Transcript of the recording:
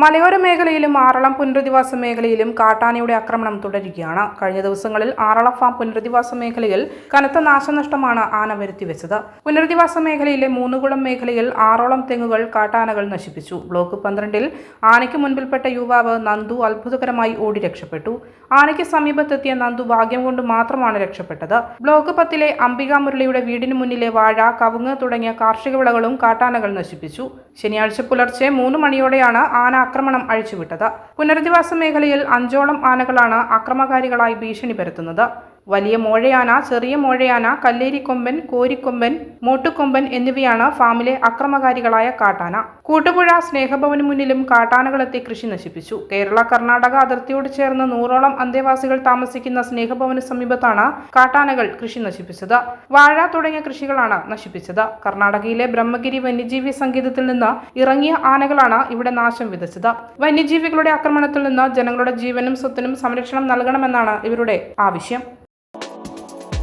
മലയോര മേഖലയിലും ആറളം പുനരധിവാസ മേഖലയിലും കാട്ടാനയുടെ ആക്രമണം തുടരുകയാണ്. കഴിഞ്ഞ ദിവസങ്ങളിൽ ആറള ഫാം പുനരധിവാസ മേഖലയിൽ കനത്ത നാശനഷ്ടമാണ് ആന വരുത്തിവെച്ചത്. പുനരധിവാസ മേഖലയിലെ മൂന്നുകുളം മേഖലയിൽ ആറോളം തെങ്ങുകൾ കാട്ടാനകൾ നശിപ്പിച്ചു. ബ്ലോക്ക് പന്ത്രണ്ടിൽ ആനയ്ക്ക് മുൻപിൽപ്പെട്ട യുവാവ് നന്ദു അത്ഭുതകരമായി ഓടി രക്ഷപ്പെട്ടു. ആനയ്ക്ക് സമീപത്തെത്തിയ നന്ദു ഭാഗ്യം കൊണ്ട് മാത്രമാണ് രക്ഷപ്പെട്ടത്. ബ്ലോക്ക് പത്തിലെ അംബികാ മുരളിയുടെ വീടിന് മുന്നിലെ വാഴ കവുങ്ങ് തുടങ്ങിയ കാർഷിക വിളകളും കാട്ടാനകൾ നശിപ്പിച്ചു. ശനിയാഴ്ച പുലർച്ചെ മൂന്ന് മണിയോടെയാണ് ആന ആക്രമണം അഴിച്ചുവിട്ടത്. പുനരധിവാസ മേഖലയിൽ അഞ്ചോളം ആനകളാണ് അക്രമകാരികളായി ഭീഷണി പരത്തുന്നത്. വലിയ മോഴയാന ചെറിയ മോഴയാന കല്ലേരിക്കൊമ്പൻ കോരിക്കൊമ്പൻ മോട്ടുകൊമ്പൻ എന്നിവയാണ് ഫാമിലെ അക്രമകാരികളായ കാട്ടാന. കൂട്ടുപുഴ സ്നേഹഭവന് മുന്നിലും കാട്ടാനകളെത്തി കൃഷി നശിപ്പിച്ചു. കേരള കർണാടക അതിർത്തിയോട് ചേർന്ന് നൂറോളം അന്തേവാസികൾ താമസിക്കുന്ന സ്നേഹഭവന് സമീപത്താണ് കാട്ടാനകൾ കൃഷി നശിപ്പിച്ചത്. വാഴ തുടങ്ങിയ കൃഷികളാണ് നശിപ്പിച്ചത്. കർണാടകയിലെ ബ്രഹ്മഗിരി വന്യജീവി സങ്കേതത്തിൽ നിന്ന് ഇറങ്ങിയ ആനകളാണ് ഇവിടെ നാശം വിതച്ചത്. വന്യജീവികളുടെ ആക്രമണത്തിൽ നിന്ന് ജനങ്ങളുടെ ജീവനും സ്വത്തിനും സംരക്ഷണം നൽകണമെന്നാണ് ഇവരുടെ ആവശ്യം.